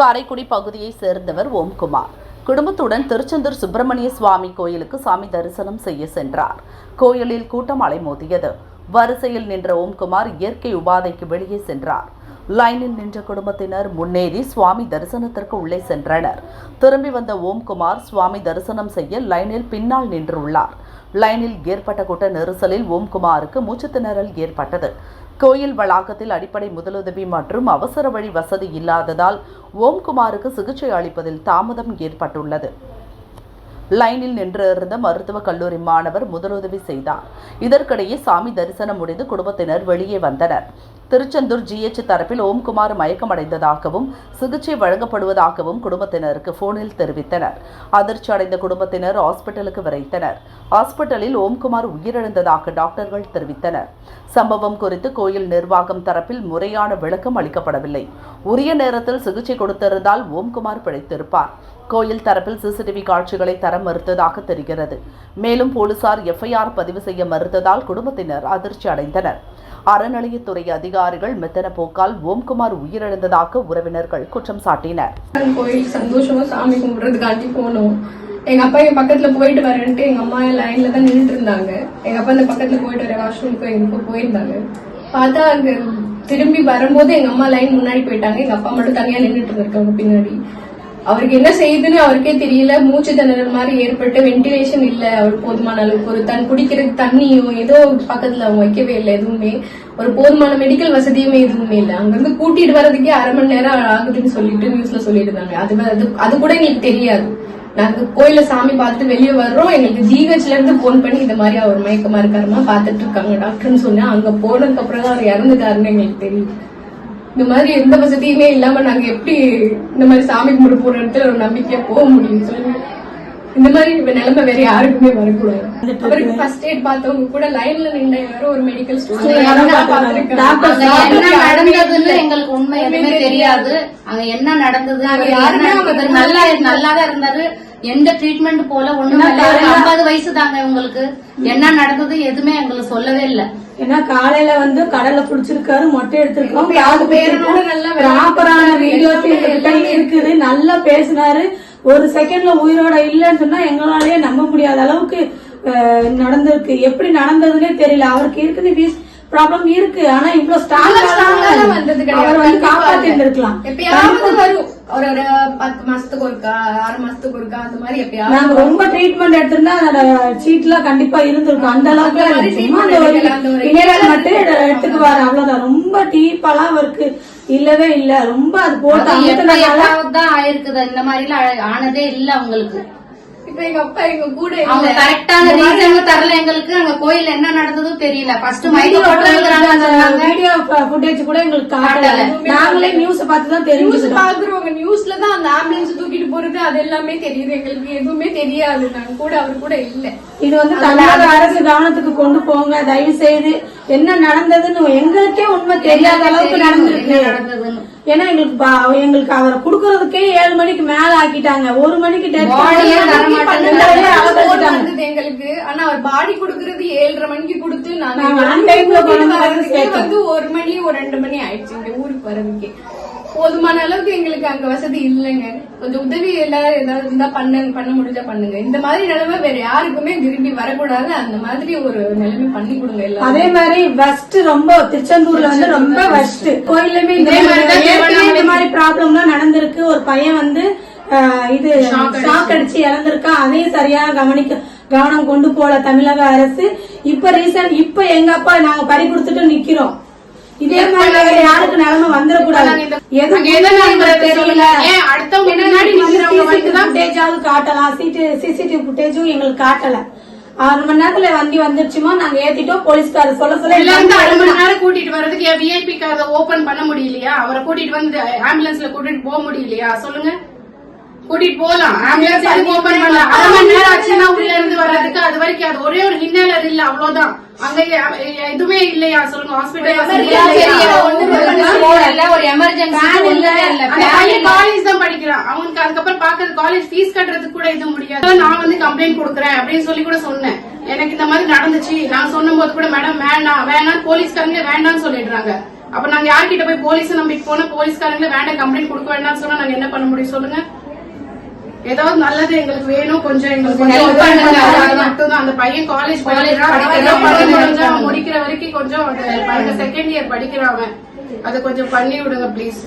காரைக்குடி பகுதியை சேர்ந்தவர் ஓம்குமார். குடும்பத்துடன் திருச்செந்தூர் சுப்பிரமணிய சுவாமி கோயிலுக்கு சாமி தரிசனம் செய்ய சென்றார். கோயிலில் கூட்டம் அலைமோதியது. வரிசையில் நின்ற ஓம்குமார் இயற்கை உபாதைக்கு வெளியே சென்றார். லைனில் நின்ற குடும்பத்தினர் முன்னேறி சுவாமி தரிசனத்திற்கு உள்ளே சென்றனர். திரும்பி வந்த ஓம்குமார் சுவாமி தரிசனம் செய்ய லைனில் பின்னால் நின்றுள்ளார். லைனில் ஏற்பட்ட கூட்ட நெரிசலில் ஓம்குமாருக்கு மூச்சுத்திணறல் ஏற்பட்டது. கோயில் வளாகத்தில் அடிப்படை முதலுதவி மற்றும் அவசர வழி வசதி இல்லாததால் ஓம்குமாருக்கு சிகிச்சை அளிப்பதில் தாமதம் ஏற்பட்டுள்ளது. லைனில் நின்றிருந்த மருத்துவக் கல்லூரி மாணவர் முதலுதவி செய்தார். இதற்கிடையே சாமி தரிசனம் முடிந்து குடும்பத்தினர் வெளியே வந்தனர். திருச்செந்தூர் ஜிஎச் தரப்பில் ஓம்குமார் மயக்கமடைந்ததாகவும் சிகிச்சை வழங்கப்படுவதாகவும் குடும்பத்தினருக்கு போனில் தெரிவித்தனர். அதிர்ச்சி அடைந்த குடும்பத்தினர் ஹாஸ்பிட்டலுக்கு விரைத்தனர் ஹாஸ்பிட்டலில் ஓம்குமார் உயிரிழந்ததாக டாக்டர்கள் தெரிவித்தனர். சம்பவம் குறித்து கோயில் நிர்வாகம் தரப்பில் முறையான விளக்கம் அளிக்கப்படவில்லை. உரிய நேரத்தில் சிகிச்சை கொடுத்திருந்தால் ஓம்குமார் பிழைத்திருப்பார். கோயில் தரப்பில் சிசிடிவி காட்சிகளை தர மறுத்ததாக தெரிகிறது. மேலும் போலீசார் எஃப்ஐஆர் பதிவு செய்ய மறுத்ததால் குடும்பத்தினர் அதிர்ச்சி அடைந்தனர். அறநிலையத்துறை அதிகாரிகள் மெத்தன போக்கால் ஓம்குமார் உயிரிழந்ததாக உறவினர்கள் குற்றம் சாட்டினர். கோயில் சந்தோஷமா சாமி கும்பிடுறதுக்காண்டி போனோம். எங்க அப்பா என் பக்கத்துல போயிட்டு வரேன்ட்டு எங்க அம்மா லைன்ல தான் நின்றுட்டு இருந்தாங்க. எங்க அப்பா இந்த பக்கத்துல போயிட்டு வர வாஷ்ரூமுக்கு எங்க போயிருந்தாங்க. பார்த்தா அங்க திரும்பி வரும்போது எங்க அம்மா லைன் முன்னாடி போயிட்டாங்க. எங்க அப்பா மட்டும் தனியா நின்றுட்டு இருந்திருக்காங்க பின்னாடி. அவருக்கு என்ன செய்யுதுன்னு அவருக்கே தெரியல. மூச்சு திணறல் மாதிரி ஏற்பட்டு வென்டிலேஷன் இல்ல. அவர் போதுமான அளவுக்கு ஒரு தன் குடிக்கிறதுக்கு தண்ணியும் ஏதோ பக்கத்துல அவங்க வைக்கவே இல்லை எதுவுமே. ஒரு போதுமான மெடிக்கல் வசதியுமே எதுவுமே இல்லை. அங்கிருந்து கூட்டிட்டு வர்றதுக்கே அரை மணி நேரம் ஆகுதுன்னு சொல்லிட்டு நியூஸ்ல சொல்லியிருந்தாங்க. அது அது அது கூட எங்களுக்கு தெரியாது. நாங்க கோயில சாமி பார்த்து வெளியே வர்றோம். எங்களுக்கு ஜிஹெச்ல இருந்து போன் பண்ணி இந்த மாதிரி அவர் மயக்கமா இருக்காருமா பாத்துட்டு இருக்காங்க. டாக்டர்னு சொன்னா அங்க போனதுக்கு அப்புறம் தான் அவர் இறந்துட்டாருன்னு எங்களுக்கு தெரியும் இந்த மாதிரி எந்த வசதியுமே இல்லாம நாங்க எப்படி இந்த மாதிரி சாமி கும்பிட போற இடத்துல ஒரு நம்பிக்கையா போக முடியும் சொல்லுங்க இந்த மாதிரி நிலைமை வேற யாருக்குமே வரக்கூடாது. அவருக்கு ஃபர்ஸ்ட் எய்ட் பார்த்தவங்க கூட லைன்ல நின்ற யாரோ ஒரு மெடிக்கல் நடந்ததுன்னு எங்களுக்கு உண்மை எதுவுமே தெரியாது. அங்க என்ன நடந்தது நல்லா நல்லாதான் இருந்தாரு. எந்த ட்ரீட்மெண்ட் போல ஒண்ணுமே ஐம்பது வயசு தாங்க உங்களுக்கு என்ன நடந்தது எதுவுமே எங்களுக்கு சொல்லவே இல்ல. ஏன்னா காலையில வந்து கடலை புடிச்சிருக்காரு மொட்டை எடுத்திருக்கோம் யாரு பேரனோட நல்லா ப்ராப்பரான வீடியோஸ் இருக்குது. நல்லா பேசினாரு. ஒரு செகண்ட்ல உயிரோட இல்லைன்னு சொன்னா எங்களாலேயே நம்ப முடியாத அளவுக்கு நடந்திருக்கு. எப்படி நடந்ததுன்னே தெரியல. அவருக்கு இருக்குது ப்ராப்ளம் இருக்கு. ஆனா இவ்வளவு strong-ஆ ஸ்ட்ராங் வந்தது கிடையாது. வந்து காப்பாத்தி இல்ல. இருக்கலாம் எப்பயாவது வரும். ஒரு ஒரு பத்து மாசத்துக்கு ஒருக்கா ஆறு மாசத்துக்கு ஒருக்கா அந்த மாதிரி எப்பயாவது நாங்க ரொம்ப ட்ரீட்மெண்ட் எடுத்திருந்தா அதோட சீட்ல கண்டிப்பா இருந்திருக்கும். அந்த அளவுக்கு இணையதளம் மட்டும் எடு- எடுத்துக்குவாரு. அவ்வளவுதான். ரொம்ப டீப்பாலாம் அவருக்கு இல்லவே இல்ல. ரொம்ப அது போட்டு தான் ஆயிருக்குது. இந்த மாதிரி எல்லாம் ஆனதே இல்ல அவங்களுக்கு. இப்ப எங்க அப்பா எங்க கூட அவங்க. கரெக்டான எங்களுக்கு அங்க கோயில்ல என்ன நடந்ததும் தெரியல. ஃபர்ஸ்ட் வீடியோ ஃபுட்டேஜ் கூட எங்களுக்கு காட்டல. நாங்களே நியூஸ் பார்த்து தான் நியூஸ் தெரிஞ்சுக்கிட்டோம் பாக்குறவங்க நியூஸ்ல தான் அந்த ஆம்புலன்ஸ் தூக்கிட்டு போறது அது எல்லாமே தெரியுது. எங்களுக்கு எதுவுமே தெரியாது. நாங்க கூட அவர் கூட இல்ல. இது வந்து தமிழக அரசு கவனத்துக்கு கொண்டு போங்க. தயவு செய்து என்ன நடந்ததுன்னு எங்களுக்கே உண்மை தெரியாத அளவுக்கு நடந்திருக்கு. நடந்ததுன்னு. ஏன்னா எங்களுக்கு எங்களுக்கு அவரை குடுக்கறதுக்கே ஏழு மணிக்கு மேல ஆக்கிட்டாங்க. ஒரு மணிக்கு எங்களுக்கு. ஆனா அவர் பாடி குடுக்கறது ஏழரை மணிக்கு கொடுத்து கொண்டு வந்து ஒரு மணி ஒரு ரெண்டு மணி ஆயிடுச்சு இங்க ஊருக்கு வர்றதுக்கே. போதுமான அளவுக்கு எங்களுக்கு அங்க வசதி இல்லைங்க. கொஞ்சம் உதவி எல்லாரும் ஏதாவது இருந்தா பண்ணுங்க பண்ண முடிஞ்சா பண்ணுங்க. இந்த மாதிரி நிலைமை வேற யாருக்குமே திரும்பி வரக்கூடாது. அந்த மாதிரி ஒரு நிலைமை பண்ணி கொடுங்க எல்லாரும். அதே மாதிரி வெஸ்ட் ரொம்ப திருச்செந்தூர்ல வந்து ரொம்ப வெஸ்ட் கோயிலுமே இந்த மாதிரி ப்ராப்ளம்லாம் நடந்திருக்கு. ஒரு பையன் வந்து இது ஷாக் அடிச்சு. இறந்திருக்கான். அதையும் சரியா கவனிக்க கவனம் கொண்டு போல தமிழக அரசு. இப்ப ரீசன்ட் இப்ப எங்க அப்பா நாங்க பறி கொடுத்துட்டு நிக்கிறோம். இதே மாதிரி யாருக்கு நிலைமை வந்துடக்கூடாது. தெரியல. அடுத்தவங்க முன்னாடி நிக்கிறவங்க மட்டும்தான் ஃபுட்டேஜாவது காட்டலாம். சிசிடிவி ஃபுட்டேஜும் எங்களுக்கு காட்டல. ஆறு மணி நேரத்துல வண்டி வந்துருச்சுமா? நாங்க ஏத்திட்டோம். போலீஸ்காரர் சொல்ல சொல்ல இருந்து அரை மணி நேரம் கூட்டிட்டு வர்றதுக்கு என் விஐபி கார்ட ஓபன் பண்ண முடியலையா? அவரை கூட்டிட்டு வந்து ஆம்புலன்ஸ்ல கூட்டிட்டு போக முடியலையா? சொல்லுங்க. கூட்டிட்டு போலாம் ஆம்புலன்ஸ் ஓபன் பண்ணலாம். அரை மணி நேரம் வர்றதுக்கு அது வரைக்கும் அது ஒரே ஒரு ஹின்னலர் இல்ல அவ்வளவுதான். அங்க எதுவுமே இல்லையா? சொல்லுங்க ஹாஸ்பிட்டல் படிக்கிறான். அவனுக்கு அதுக்கப்புறம் பாக்குறது காலேஜ் ஃபீஸ் கட்டுறதுக்கு கூட இது முடியாது. நான் வந்து கம்ப்ளைண்ட் கொடுக்குறேன் அப்படின்னு சொல்லி கூட சொன்னேன். எனக்கு இந்த மாதிரி நடந்துச்சு. நான் சொன்னும் போது கூட மேடம் வேண்டாம் வேணாம் போலீஸ்காரங்க வேண்டாம்னு சொல்லிடுறாங்க. அப்ப நாங்க யார்கிட்ட போய் போலீஸ் நம்பிட்டு போனா போலீஸ்காரங்களே வேண்டாம் கம்ப்ளைண்ட் கொடுக்க வேண்டாம்னு சொன்னா நாங்க என்ன பண்ண முடியும்? சொல்லுங்க. ஏதாவது நல்லது எங்களுக்கு வேணும் கொஞ்சம் எங்களுக்கு பண்ணுங்க. அது மட்டும்தான். அந்த பையன் காலேஜ் படிக்கிறான் முடிக்கிற வரைக்கும் கொஞ்சம் செகண்ட் இயர் படிக்கிறான் அதை கொஞ்சம் பண்ணி விடுங்க ப்ளீஸ்